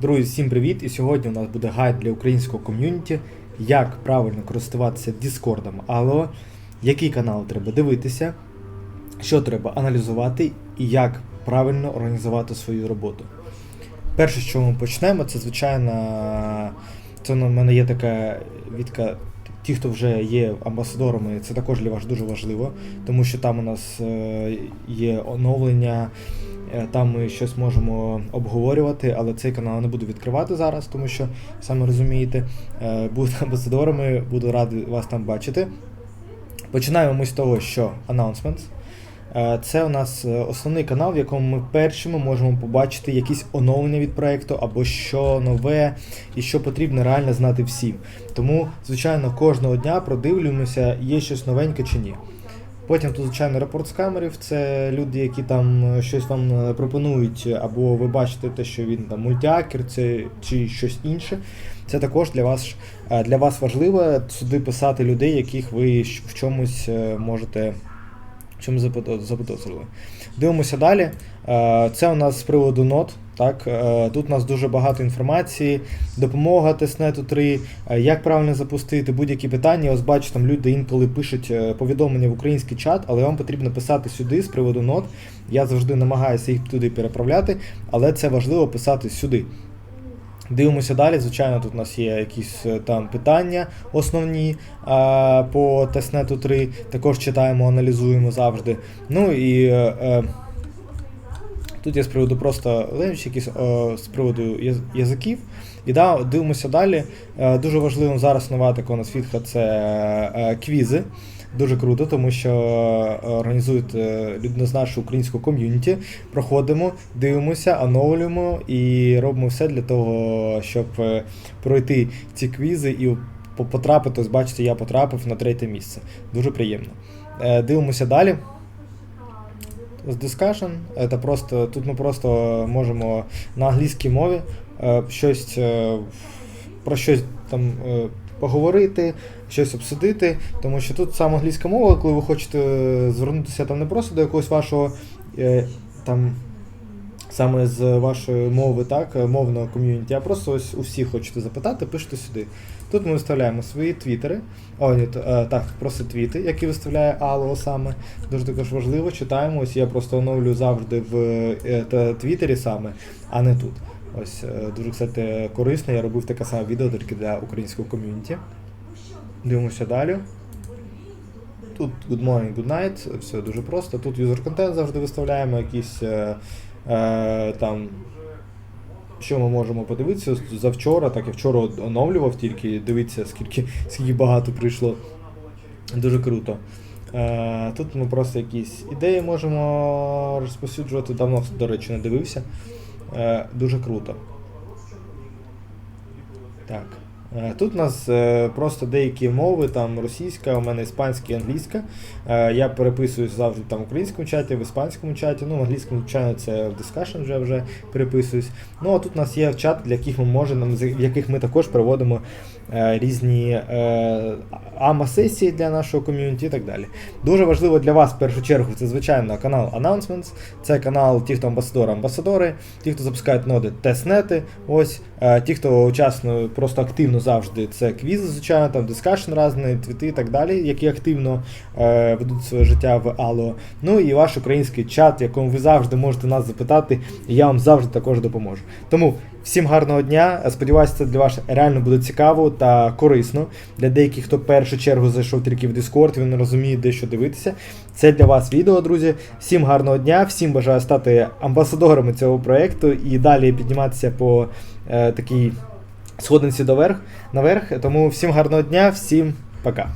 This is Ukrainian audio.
Друзі, всім привіт! І сьогодні у нас буде гайд для українського ком'юніті, як правильно користуватися Діскордом Allo, який канал треба дивитися, що треба аналізувати і як правильно організувати свою роботу. Перше, чого ми почнемо, це звичайно, це на мене є така відка. Ті, хто вже є амбасадорами, це також для вас дуже важливо, тому що там у нас е, є оновлення, там ми щось можемо обговорювати, але цей канал не буду відкривати зараз, тому що саме розумієте, е, будете амбасадорами, буду радий вас там бачити. Починаємо ми з того, що announcements. Е, Це у нас е, основний канал, в якому ми першими можемо побачити якісь оновлення від проекту або що нове і що потрібно реально знати всім. Тому, звичайно, кожного дня продивлюємося, є щось новеньке чи ні. Потім тут, звичайно, репорт з камерів. Це люди, які там е, щось вам е, пропонують, або ви бачите те, що він там мультиакер, це чи щось інше. Це також для вас е, для вас важливо сюди писати людей, яких ви в чомусь можете чому запито- Дивимося далі. Е, Це у нас з приводу нот. Так, е, тут у нас дуже багато інформації, допомога тестнету 3, е, як правильно запустити будь-які питання. Ось бачу, там люди інколи пишуть повідомлення в український чат, але вам потрібно писати сюди з приводу нот. Я завжди намагаюся їх туди переправляти, але це важливо писати сюди. Дивимося далі. Звичайно, тут у нас є якісь е, там питання основні по тестнету 3. Також читаємо, аналізуємо завжди. Ну і е, е, тут є з приводу просто ленч, якісь з приводу язиків. І да, дивимося далі. Дуже важливим зараз нова така у нас фітха це квізи. Дуже круто, тому що е, організують е, люди з нашого українського ком'юніті. Проходимо, дивимося, оновлюємо і робимо все для того, щоб е, пройти ці квізи і потрапити. Ось бачите, я потрапив на третє місце. Дуже приємно. Дивимося далі. З discussion, це просто, тут ми просто можемо на англійській мові щось про щось там поговорити, щось обсудити, тому що тут саме англійська мова, коли ви хочете е, звернутися там не просто до якогось вашого е, там. Саме з вашої мови, так, е, мовного ком'юніті, а просто ось у всіх хочете запитати, пишете сюди. Тут ми виставляємо свої твіттери, о, ні, так, просто твіти, які виставляє Алло саме. Дуже також важливо, читаємо. Ось я просто оновлюю завжди в твіттері саме, а не тут. Ось е, дуже, кстати, корисно. Я робив таке саме відео тільки для українського ком'юніті. Дивимося далі. Тут good morning, good night, все дуже просто. Тут user контент завжди виставляємо, якісь е, е, там. Що ми можемо подивитися завчора, так я вчора оновлював тільки, дивіться, скільки, скільки багато прийшло. Дуже круто. Е, тут ми просто якісь ідеї можемо розповсюджувати. Давно, до речі, не дивився. Е, дуже круто. Так. Е, Тут у нас е, просто деякі мови, там російська, у мене іспанська і англійська. Е, Я переписуюсь завжди там в українському чаті, в іспанському чаті, ну в англійському чаті це в discussion вже вже переписуюсь. Ну а тут у нас є чат, для яких ми можемо, в яких ми також проводимо різні АМА-сесії для нашого ком'юніті і так далі. Дуже важливо для вас в першу чергу, це звичайно канал Announcements, це канал ті, хто амбасадори, амбасадори, ті, хто запускають ноди, тестнети. Ось ті, хто учаснує просто активно завжди, це квізи, звичайно, там дискашн різні, твіти і так далі, які активно е, ведуть своє життя в Allo. Ну і ваш український чат, якому ви завжди можете нас запитати, і я вам завжди також допоможу. Тому всім гарного дня. Сподіваюся, це для вас реально буде цікаво та корисно. Для деяких, хто в першу чергу зайшов тільки в Discord, він не розуміє, де що дивитися. Це для вас відео, друзі. Всім гарного дня, всім бажаю стати амбасадорами цього проекту і далі підніматися по е, такій сходинці доверх, наверх. Тому всім гарного дня, всім пока.